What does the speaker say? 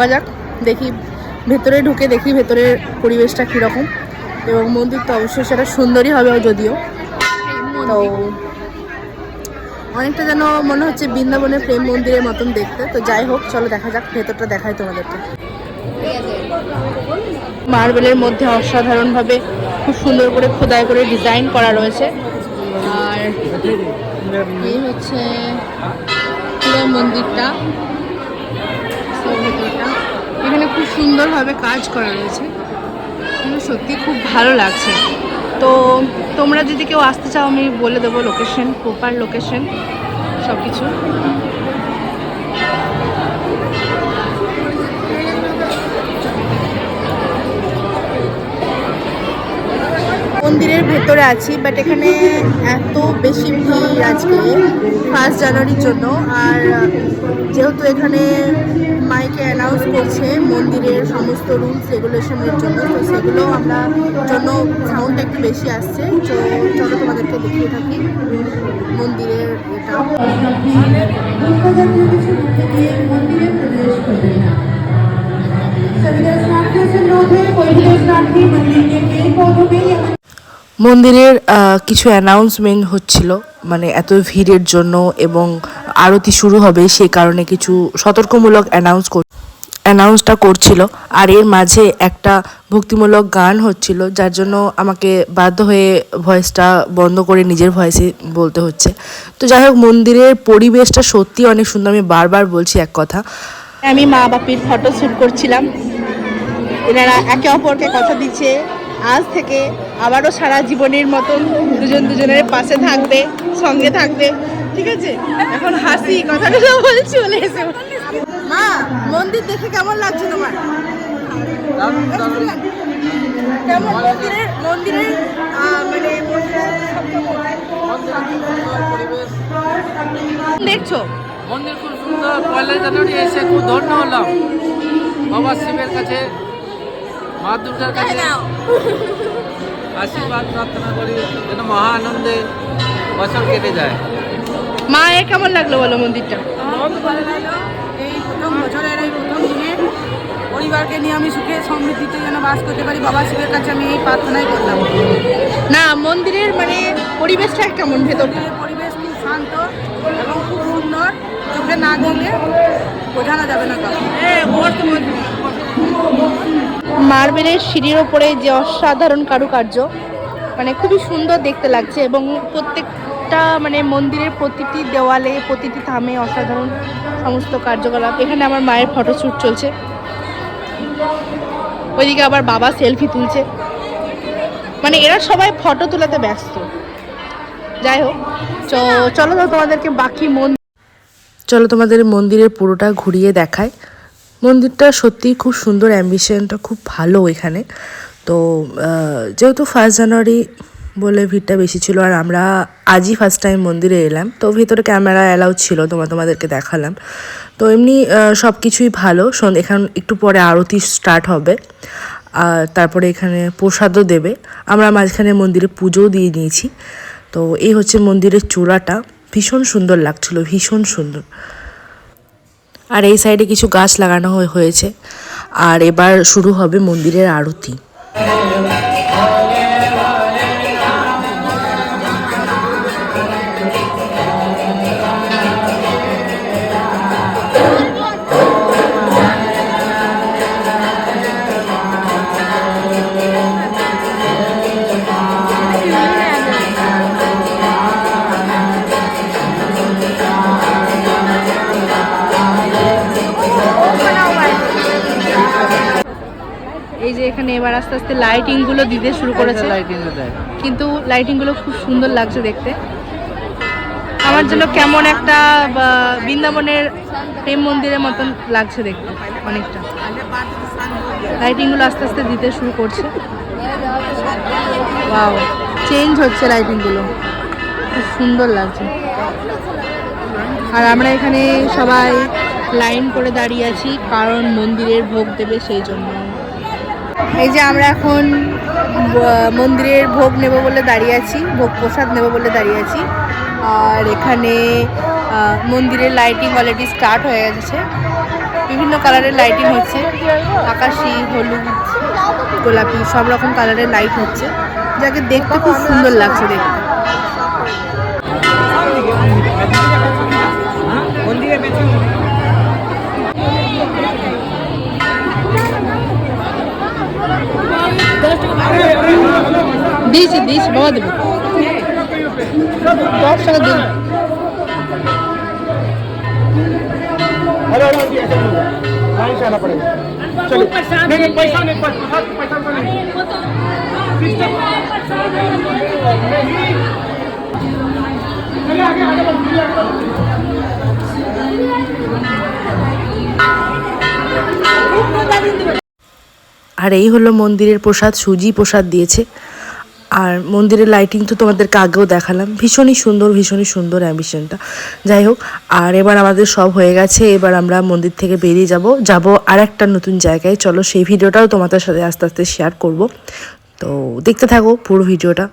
ঢোকা যাক, দেখি ভেতরে ঢুকে দেখি ভেতরের পরিবেশটা কীরকম। এবং মন্দির তো অবশ্যই সেটা সুন্দরই হবে যদিও। তো অনেকটা যেন মনে হচ্ছে বৃন্দাবনের প্রেম মন্দিরের মতন দেখতে। তো যাই হোক, চলো দেখা যাক, ভেতরটা দেখাই তোমাদেরকে। মার্বেলের মধ্যে অসাধারণভাবে খুব সুন্দর করে খোদাই করে ডিজাইন করা রয়েছে। আর এই হচ্ছে পুরো মন্দিরটা। এখানে খুব সুন্দরভাবে কাজ করা রয়েছে। সত্যি খুব ভালো লাগছে। তো তোমরা যদি কেউ আসতে চাও, আমি বলে দেবো লোকেশন প্রপার লোকেশন সব কিছু মন্দিরের ভেতরে আছি বাট এখানে এত বেশি ভিড় আজকে ফার্স্ট জানুয়ারির জন্য। আর, যেহেতু এখানে মাইকে অ্যানাউন্স করছে মন্দিরের সমস্ত রুলস রেগুলেশনের জন্য, তো সেগুলো আমরা জন্য সাউন্ডটা একটু বেশি আসছে। তো চলো তোমাদেরকে দেখিয়ে থাকি মন্দিরের এটা। মন্দিরের কিছু অ্যানাউন্সমেন্ট হচ্ছিল মানে এত ভিড়ের জন্য এবং আরতি শুরু হবে সেই কারণে কিছু সতর্কমূলক অ্যানাউন্স কর অ্যানাউন্সটা করছিল। আর এর মাঝে একটা ভক্তিমূলক গান হচ্ছিল, যার জন্য আমাকে বাধ্য হয়ে ভয়েসটা বন্ধ করে নিজের ভয়েসে বলতে হচ্ছে। তো যাই হোক, মন্দিরের পরিবেশটা সত্যি অনেক সুন্দর। আমি বারবার বলছি এক কথা। আমি মা বাপির ফটো শ্যুট করছিলাম। এনারা একে অপরকে কথা দিচ্ছে। আজ থেকে আবারও সারা জীবনের মতন দুজন দুজনের পাশে থাকবে সঙ্গে থাকবে। ঠিক আছে? এখন হাসি কথাগুলো বলছি বলে এসে। মা মন্দির দেখে কেমন লাগছে তোমার? কেমন মন্দিরের মন্দিরের মানে দেখছ? মন্দির খুব সুন্দর পয়লা জানুয়ারি এসে খুব ধন্য হলাম। বাবা শিবের কাছে মা দুর্গার কাছে আশীর্বাদ প্রার্থনা করি যেন মহা আনন্দে বছর কেটে যায়। মা এ কেমন লাগল বলো মন্দিরটা? ভালো লাগল। এই প্রথম বছরের এই প্রথম দিনে পরিবারকে নিয়ে আমি সুখে সমৃদ্ধিতে যেন বাস করতে পারি বাবা শিবের কাছে আমি এই প্রার্থনাই করলাম। না মন্দিরের মানে পরিবেশটা কেমন ভেতরটা? পরিবেশ খুব শান্ত এবং খুব সুন্দর। চোখে না দেখলে বোঝানো যাবে না কাউকে। মার্বেলের সিঁড়ির ওপরে যে অসাধারণ কারুকার্য মানে খুবই সুন্দর দেখতে লাগছে এবং প্রত্যেকটা মানে মন্দিরের প্রতিটি দেওয়ালে, প্রতিটি থামে অসাধারণ সমস্ত কার্যকলাপ। এখানে আমার মায়ের ফটোশ্যুট চলছে। ওইদিকে আবার বাবা সেলফি তুলছে। মানে এরা সবাই ফটো তোলাতে ব্যস্ত। যাই হোক চলো তো তোমাদেরকে বাকি মন চলো তোমাদের মন্দিরের পুরোটা ঘুরিয়ে দেখায় মন্দিরটা সত্যিই খুব সুন্দর অ্যাম্বিশনটা খুব ভালো এখানে। তো যেহেতু ফার্স্ট জানুয়ারি বলে ভিড়টা বেশি ছিল, আর আমরা আজই ফার্স্ট টাইম মন্দিরে এলাম, তো ভিতরে ক্যামেরা অ্যালাউ ছিল তোমার তোমাদেরকে দেখালাম। তো এমনি সব কিছুই ভালো এখান একটু পরে আরতি স্টার্ট হবে, আর তারপরে এখানে প্রসাদও দেবে। আমরা মাঝখানে মন্দিরে পুজোও দিয়ে নিয়েছি। তো এই হচ্ছে মন্দিরের চূড়াটা। ভীষণ সুন্দর লাগছিল, ভীষণ সুন্দর। আর এই সাইডে কিছু গাছ লাগানো হয়ে- হয়েছে। আর এবার শুরু হবে মন্দিরের আরতি। যে এখানে এবার আস্তে আস্তে লাইটিংগুলো দিতে শুরু করেছে। লাইটিং কিন্তু লাইটিংগুলো খুব সুন্দর লাগছে দেখতে। আমার জন্য কেমন একটা বৃন্দাবনের প্রেম মন্দিরের মতন লাগছে দেখতে অনেকটা। লাইটিংগুলো আস্তে আস্তে দিতে শুরু করছে। ওয়াও চেঞ্জ হচ্ছে লাইটিংগুলো। খুব সুন্দর লাগছে। আর আমরা এখানে সবাই লাইন করে দাঁড়িয়ে আছি কারণ মন্দিরের ভোগ দেবে সেই জন্য। এই যে আমরা এখন মন্দিরের ভোগ নেব বলে দাঁড়িয়ে আছি, ভোগ প্রসাদ নেব বলে দাঁড়িয়ে আছি। আর এখানে মন্দিরের লাইটিং অলরেডি স্টার্ট হয়ে গেছে। বিভিন্ন কালারের লাইটিং হচ্ছে। আকাশি, হলুদ, গোলাপি, সব রকম কালারের লাইট হচ্ছে। যাকে দেখতে খুব সুন্দর লাগছে দেখতে। দিয়েছি দিয়েছি বাবা দেবো আর এই হলো মন্দিরের প্রসাদ সুজি প্রসাদ দিয়েছে। আর মন্দিরের লাইটিং তো তোমাদেরকে আগেও দেখালাম। ভীষণই সুন্দর ভীষণই সুন্দর অ্যাম্বিশনটা যাই হোক, আর এবার আমাদের সব হয়ে গেছে, এবার আমরা মন্দির থেকে বেরিয়ে যাব। যাব আর একটা নতুন জায়গায়। চলো সেই ভিডিওটাও তোমাদের সাথে আস্তে আস্তে শেয়ার করব। তো দেখতে থাকো পুরো ভিডিওটা।